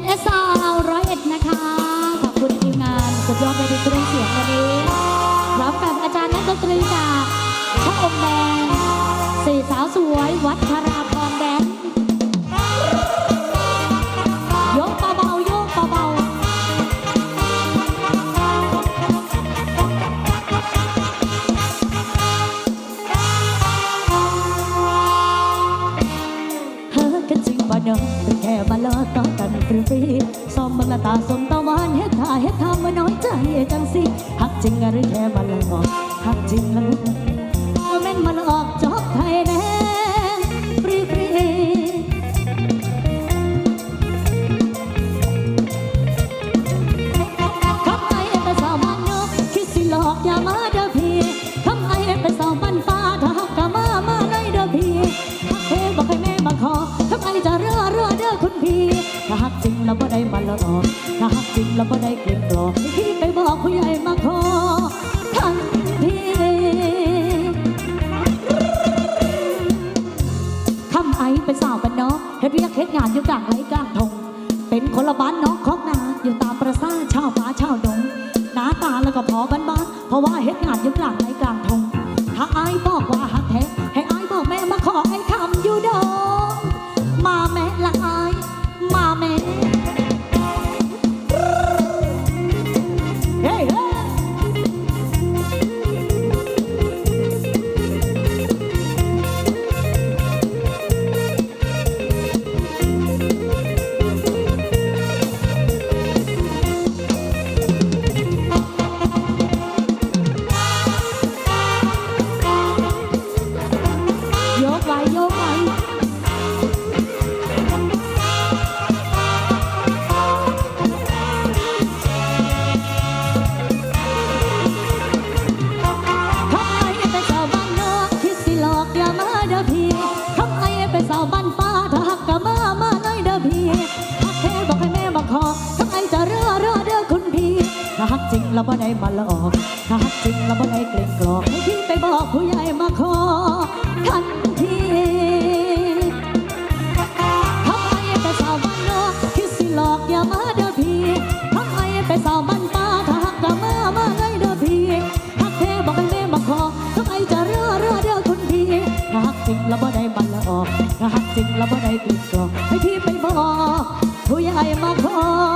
NSR ร้อยเอ็ดนะคะ ขอบคุณทีมงานสุดยอดเวทีเครื่องเสียงวันนี้พร้อมกับอาจารย์นักดนตรีจากพระองค์แดงสี่สาวสวยวัดพระ จริงหรือแค่มาหลอกหักจริงอะหรือว่าแม่นมาหลอกจอบไทยแน่ฟรีๆทำไมเป็นสาวบ้านนอกคิดสิหลอกอย่ามาเด้อพี่ทำไมเป็นสาวบ้านป่าถ้าหักกะมามาเลยเด้อพี่หักเพบอกให้แม่มาขอทำไมจะเรื่อเรื่อเด้อคุณพี่ถ้าหักจริงแล้วก็ได้มาหลอกถ้าหักจริงแล้วก็ได้เกลียด เป็นสาวเป็นน้องเฮ็ดเรียกเฮ็ดงานอยู่กลางไร่กลางทงเป็นคนละบ้านน้องของนาอยู่ตามประสาชาวป่าชาวดงหน้าตาแล้วก็พอบ้าน ถ้าหักจริงแล้วบ่ได้มาหลอกถ้าหักจริงแล้วบ่ได้เกรงกลอกให้พี่ไปบอกผู้ใหญ่มาขอทันทีทำไมเป็นสาวบ้านนอกคิดสิหลอกอย่ามาเด้อพี่ทำไมเป็นสาวบ้านป้าถ้าหักกะมามาเลยเด้อพี่หักแท้บอกให้แม่มาขอทำไมจะเรื่อเรื่อเด้อคุณพี่ถ้าหักจริงแล้วบ่ได้บันละออกถ้าหักจริงแล้วบ่ได้เกลิ่นกลอกให้พี่ไปบอกผู้ใหญ่มาขอ